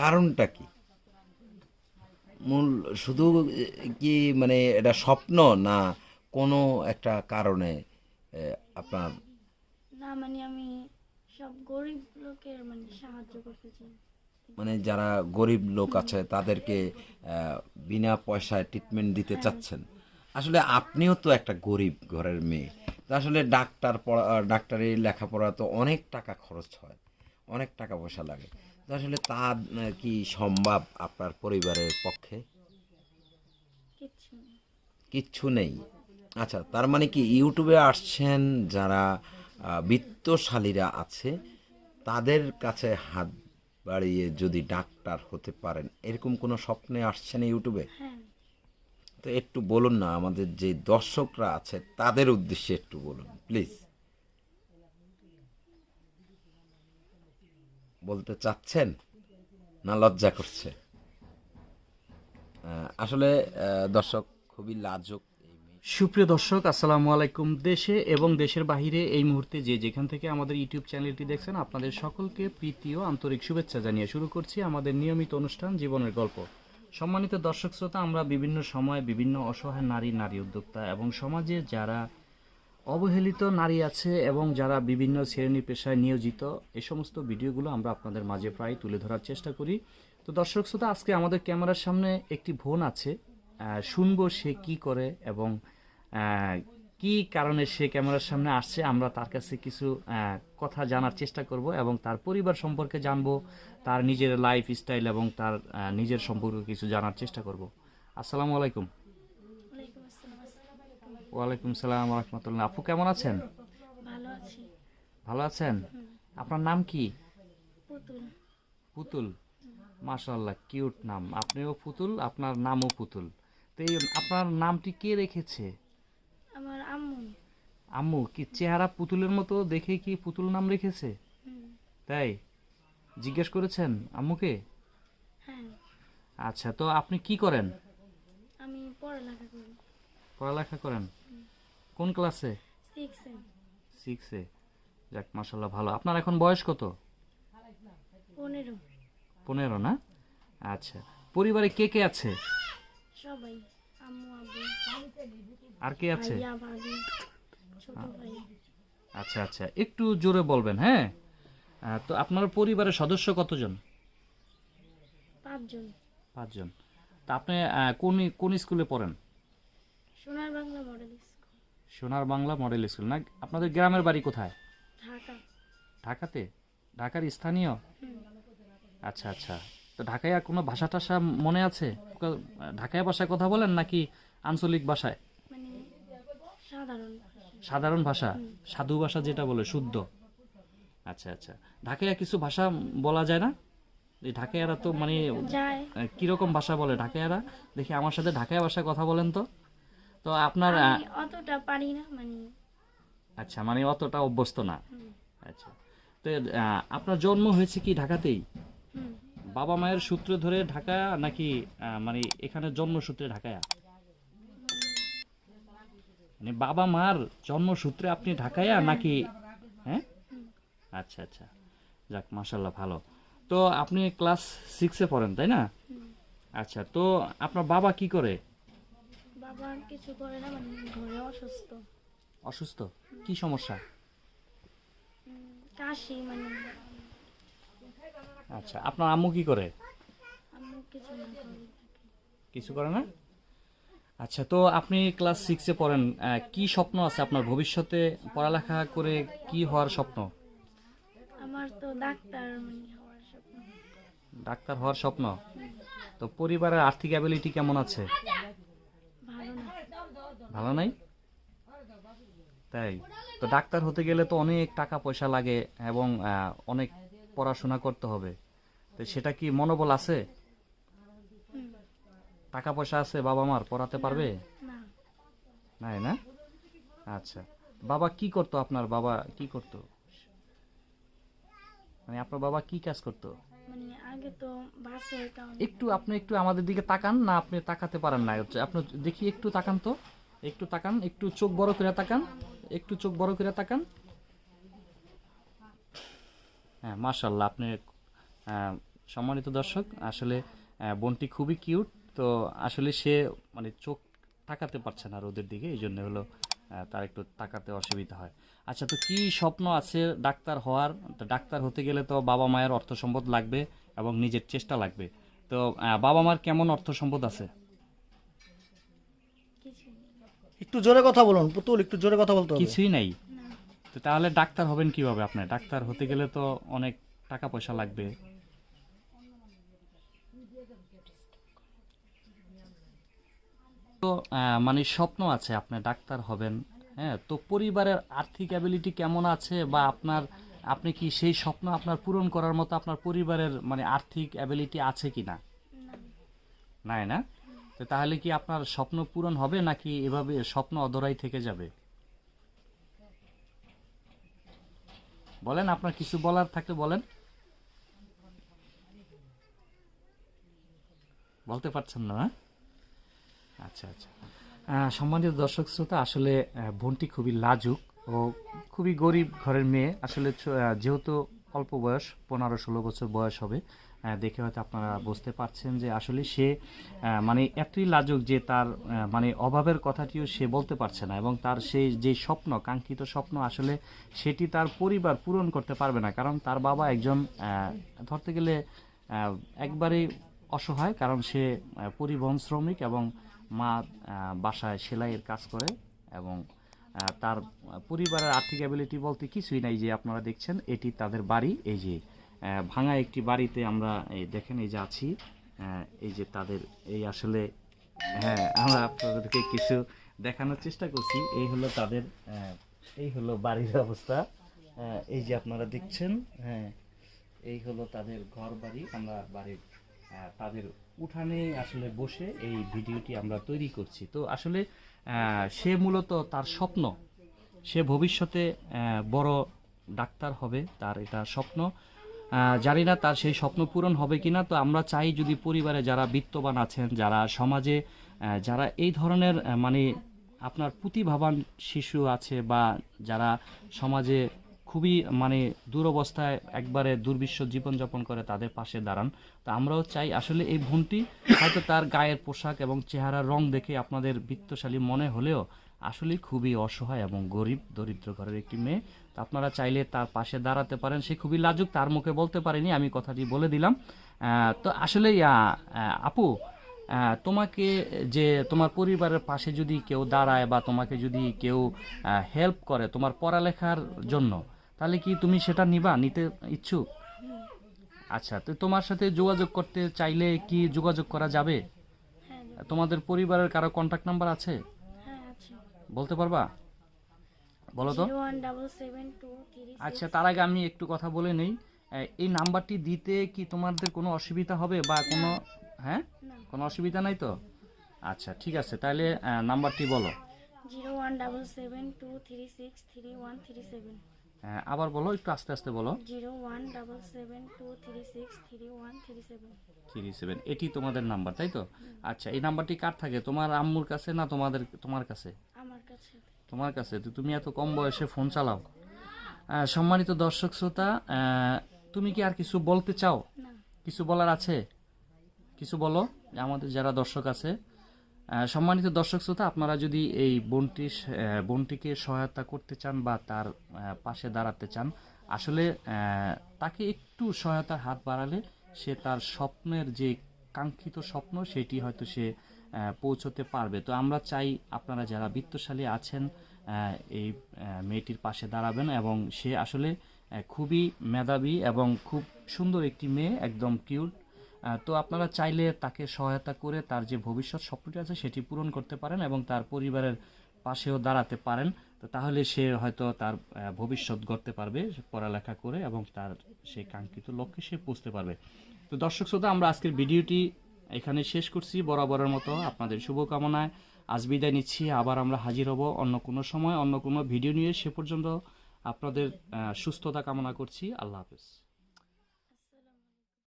কারণটা কি? মূল শুধু কি মানে এটা স্বপ্ন না কোনো একটা কারণে আপনার? না মানে আমি সব গরিব লোকের মানে সাহায্য করতে চাই। মানে যারা গরিব লোক আছে তাদেরকে বিনা পয়সায় ট্রিটমেন্ট দিতে চাচ্ছেন। আসলে আপনিও তো একটা গরিব ঘরের মেয়ে। তো আসলে ডাক্তার পড়া ডাক্তারের ডাক্তারি লেখাপড়া তো অনেক টাকা খরচ হয়। অনেক টাকা পয়সা লাগে। আসলে তা কি সম্ভব আপনার পরিবারের পক্ষে? কিচ্ছু নেই। আচ্ছা তার মানে কি ইউটিউবে আসছেন যারা বিত্তশালীরা আছে তাদের কাছে হাত বাড়িয়ে যদি ডাক্তার হতে পারেন এরকম কোনো স্বপ্নে আসছেন ইউটিউবে? হ্যাঁ। তো একটু বলুন না আমাদের যে দর্শকরা আছে তাদের উদ্দেশ্যে একটু বলুন প্লিজ। বলতে চাচ্ছেন না লজ্জা করছে? আসলে দর্শক খুবই লাজক সুপ্রিয় দর্শক, আসসালামু আলাইকুম দেশে এবং দেশের বাহিরে এই মুহূর্তে যে যেখান থেকে আমাদের ইউটিউব চ্যানেলটি দেখছেন, আপনাদের সকলকে প্রীতি ও আন্তরিক শুভেচ্ছা জানিয়ে শুরু করছি আমাদের নিয়মিত অনুষ্ঠান জীবনের গল্প। সম্মানিত দর্শক শ্রোতা, আমরা বিভিন্ন সময় বিভিন্ন অসহায় নারী নারী উদ্যোক্তা এবং সমাজে যারা অবহেলিত নারী আছে এবং যারা বিভিন্ন শ্রেণি পেশায় নিয়োজিত, এ সমস্ত ভিডিওগুলো আমরা আপনাদের মাঝে প্রায় তুলে ধরার চেষ্টা করি। তো দর্শক শ্রোতা, আজকে আমাদের ক্যামেরার সামনে একটি বোন আছে। শুনব সে কি করে এবং কি কারণে সে ক্যামেরার সামনে আসছে, আমরা তার কাছে কিছু কথা জানার চেষ্টা করব এবং তার পরিবার সম্পর্কে জানব, তার নিজের লাইফ স্টাইল এবং তার নিজের সম্পর্কে কিছু জানার চেষ্টা করব। আসসালামু আলাইকুম ওয়ালাইকুম আসসালাম আসসালামু আলাইকুম ওয়ালাইকুম সালাম রহমতুল্লাহ। আপু কেমন আছেন? ভালো আছি। ভালো আছেন? আপনার নাম কি? পুতুল। পুতুল। মাশাল্লাহ কিউট নাম। আপনিও পুতুল আপনার নামও পুতুল। তো এই আপনার নামটি কে রেখেছে? আমার আম্মু। আম্মু কি চেহারা পুতুলের মতো দেখে কি পুতুল নাম রেখেছে? তাই? জিজ্ঞেস করেছেন আম্মুকে? হ্যাঁ। আচ্ছা তো আপনি কি করেন? আমি পড়ালেখা করি। পড়ালেখা করেন। কোন ক্লাসে? সিক্সে যাক মাশাল্লাহ ভালো। আপনার এখন বয়স কত? পনেরো। পনেরো না? আচ্ছা। পরিবারে কে কে আছে? সবাই। আর কে আছে? আচ্ছা আচ্ছা। একটু জোরে বলবেন হ্যাঁ? তো আপনার পরিবারের সদস্য কতজন? পাঁচজন। পাঁচজন। তা আপনি কোন কোন স্কুলে পড়েন? সোনার বাংলা মডেল সোনার বাংলা মডেল স্কুল। না আপনাদের গ্রামের বাড়ি কোথায়? ঢাকা। ঢাকাতে? ঢাকার স্থানীয়? আচ্ছা আচ্ছা। তো ঢাকায় আর কোনো ভাষা টাষা মনে আছে? ঢাকায় ভাষায় কথা বলেন নাকি আঞ্চলিক ভাষায়? মানে সাধারণ ভাষা। সাধু ভাষা যেটা বলে শুদ্ধ। আচ্ছা আচ্ছা। ঢাকায় কিছু ভাষা বলা যায় না? এই ঢাকাইয়ারা তো মানে কীরকম ভাষা বলে ঢাকাইয়ারা দেখি আমার সাথে ঢাকায় ভাষায় কথা বলেন তো। তো আপনার আমি অতটা পারি না মানে আচ্ছা মানে অতটা অভ্যস্ত না। আচ্ছা। তো আহ, আপনার জন্ম হয়েছে কি ঢাকাতেই? হুম, বাবা মায়ের সূত্র ধরে ঢাকা নাকি আহ, মানে এখানে জন্মসূত্রে ঢাকায়া? মানে বাবা মার জন্মসূত্রে আপনি ঢাকায়া নাকি হ্যাঁ? আচ্ছা আচ্ছা। যাক মাসাল্লাহ ভালো। তো আপনি ক্লাস সিক্সে পড়েন তাই না? আচ্ছা তো আপনার বাবা কি করে? বাবা আর কিছু করে না মানে ঘরে অসুস্থ। অসুস্থ? কি সমস্যা? কাশি মানে। আচ্ছা আপনার আম্মু কি করে? আম্মু কিছু না করে। কিছু করে না? আচ্ছা তো আপনি ক্লাস সিক্সে পড়েন আহ, কি স্বপ্ন আছে আপনার ভবিষ্যতে? পড়ালেখা করে কি হওয়ার স্বপ্ন? আমার তো ডাক্তার মানে হওয়ার স্বপ্ন। ডাক্তার হওয়ার স্বপ্ন? তো পরিবারের আর্থিক অ্যাবিলিটি কেমন আছে? ভালো নাই? তাই। তো ডাক্তার হতে গেলে তো অনেক টাকা পয়সা লাগে এবং অনেক পড়াশোনা করতে হবে। তো সেটা কি মনোবল আছে? টাকা পয়সা আছে বাবা মার পড়াতে পারবে? নাই না? আচ্ছা। বাবা কি করতো আপনার? বাবা কি করতো? মানে আপনার বাবা কি কাজ করতো? মানে একটু আপনি একটু আমাদের দিকে তাকান না আপনি তাকাতে পারেন না। হচ্ছে আপনি দেখি একটু তাকান তো। একটু তাকান, একটু চোখ বড় করে তাকান, একটু চোখ বড় করে তাকান। হ্যাঁ মার্শাল্লাহ আপনি সম্মানিত দর্শক, আসলে বোনটি খুবই কিউট, তো আসলে সে মানে চোখ তাকাতে পারছে না আর ওদের দিকে, এই জন্য হলো তার একটু তাকাতে অসুবিধা হয়। আচ্ছা তো কি স্বপ্ন আছে ডাক্তার হওয়ার? ডাক্তার হতে গেলে তো বাবা মায়ের অর্থ সম্পদ লাগবে এবং নিজের চেষ্টা লাগবে। তো বাবা মার কেমন অর্থ সম্পদ আছে কিছু নেই। একটু জোরে কথা বলুন পুতুল একটু জোরে কথা বলতে হবে। কিছুই নাই। তো তাহলে ডাক্তার হবেন কীভাবে আপনি ডাক্তার হতে গেলে তো অনেক টাকা পয়সা লাগবে। তো মানে স্বপ্ন আছে আপনি ডাক্তার হবেন হ্যাঁ? তো পরিবারের আর্থিক অ্যাবিলিটি কেমন আছে বা আপনার আপনি কি সেই স্বপ্ন আপনার পূরণ করার মতো আপনার পরিবারের মানে আর্থিক অ্যাবিলিটি আছে কি না নাই না? তো তাহলে কি আপনার স্বপ্ন পূরণ হবে নাকি এভাবে স্বপ্ন অধরাই থেকে যাবে? বলেন, আপনার কিছু বলার থাকলে বলেন। বলতে পারছেন না হ্যাঁ? আচ্ছা আচ্ছা। সম্মানিত দর্শক শ্রোতা, আসলে বোনটি খুবই লাজুক ও খুবই গরিব ঘরের মেয়ে। আসলে যেহেতু অল্প বয়স, পনেরো ষোলো বছর বয়স হবে দেখে হয়তো আপনারা বুঝতে পারছেন যে আসলে সে মানে এতই লাজুক যে তার মানে অভাবের কথাটিও সে বলতে পারছে না এবং তার সেই যে স্বপ্ন, কাঙ্ক্ষিত স্বপ্ন আসলে সেটি তার পরিবার পূরণ করতে পারবে না। কারণ তার বাবা একজন ধরতে গেলে একবারেই অসহায় কারণ সে পরিবহন শ্রমিক এবং মা বাসায় সেলাইয়ের কাজ করে এবং তার পরিবারের আর্থিক অ্যাবিলিটি বলতে কিছুই নাই যে আপনারা দেখছেন, এটি তাদের বাড়ি। এই যে ভাঙা একটি বাড়িতে আমরা, এই দেখেন, এই যে আছি। এই যে তাদের, এই আসলে হ্যাঁ আমরা আপনাদেরকে কিছু দেখানোর চেষ্টা করছি। এই হলো তাদের এই হলো বাড়ির অবস্থা। এই যে আপনারা দেখছেন হ্যাঁ এই হলো তাদের ঘর বাড়ি। আমরা বাড়ির তাদের উঠানে আসলে বসে এই ভিডিওটি আমরা তৈরি করছি। তো আসলে সে মূলত তার স্বপ্ন। সে ভবিষ্যতে বড় ডাক্তার হবে, তার এটা স্বপ্ন। জানি না তার সেই স্বপ্ন পূরণ হবে কি না তো আমরা চাই যদি পরিবারে যারা বিত্তবান আছেন, যারা সমাজে যারা এই ধরনের মানে আপনার প্রতিভাবান শিশু আছে বা যারা সমাজে খুবই মানে দুরবস্থায় একবারে দুর্বিশ্ব জীবনযাপন করে তাদের পাশে দাঁড়ান, তো আমরাও চাই আসলে এই বোনটি হয়তো তার গায়ের পোশাক এবং চেহারার রং দেখে আপনাদের বিত্তশালী মনে হলেও আসলে খুবই অসহায় এবং গরিব দরিদ্র ঘরের একটি মেয়ে। তো আপনারা চাইলে তার পাশে দাঁড়াতে পারেন। সে খুবই লাজুক তার মুখে বলতে পারেনি আমি কথাটি বলে দিলাম। তো আসলে আপু তোমাকে যে তোমার পরিবারের পাশে যদি কেউ দাঁড়ায় বা তোমাকে যদি কেউ হেল্প করে তোমার পড়ালেখার জন্য তাহলে কি তুমি সেটা নিবা নিতে ইচ্ছুক? আচ্ছা তো তোমার সাথে যোগাযোগ করতে চাইলে কি যোগাযোগ করা যাবে? হ্যাঁ তোমাদের পরিবারের কারও কন্ট্যাক্ট নাম্বার আছে? বলতে পারবা? বলো তো। আচ্ছা তার আগে আমি একটু কথা বলে নেই। এই নাম্বারটি দিতে কি তোমাদের কোনো অসুবিধা হবে বা কোনো হ্যাঁ? কোনো অসুবিধা নাই তো? আচ্ছা ঠিক আছে তাহলে নাম্বারটি বলো। আবার বলো একটু আস্তে আস্তে বলো। Three seven. এটি তোমাদের নাম্বার তাই তো? আচ্ছা এই নাম্বারটি কার থাকে? তোমার আম্মুর কাছে না তোমাদের তোমার কাছে? তোমার কাছে তো তুমি এত কম বয়সে ফোন চালাও। সম্মানিত দর্শক শ্রোতা তুমি কি আর কিছু বলতে চাও? কিছু বলার আছে? কিছু বলো আমাদের যারা দর্শক আছে। সম্মানিত দর্শক শ্রোতা আপনারা যদি এই বোনটি বোনটিকে সহায়তা করতে চান বা তার পাশে দাঁড়াতে চান আসলে তাকে একটু সহায়তার হাত বাড়ালে সে তার স্বপ্নের যে কাঙ্ক্ষিত স্বপ্ন সেটি হয়তো সে পৌঁছতে পারবে। তো আমরা চাই আপনারা যারা বিত্তশালী আছেন এই মেয়েটির পাশে দাঁড়াবেন এবং সে আসলে খুবই মেধাবী এবং খুব সুন্দর একটি মেয়ে, একদম কিউট। তো আপনারা চাইলে তাকে সহায়তা করে তার যে ভবিষ্যৎ স্বপ্নটি আছে সেটি পূরণ করতে পারেন এবং তার পরিবারের পাশেও দাঁড়াতে পারেন। তো তাহলে সে হয়তো তার ভবিষ্যৎ গড়তে পারবে পড়ালেখা করে এবং তার সেই কাঙ্ক্ষিত লক্ষ্যে সে পৌঁছতে পারবে। তো দর্শক শ্রোতা, আমরা আজকের ভিডিওটি এখানে শেষ করছি বরাবরের মতো আপনাদের শুভকামনায়। আজ বিদায় নিচ্ছি, আবার আমরা হাজির হব অন্য কোনো সময়, অন্য কোনো ভিডিও নিয়ে। সে পর্যন্ত আপনাদের সুস্থতা কামনা করছি। আল্লাহ হাফেজ।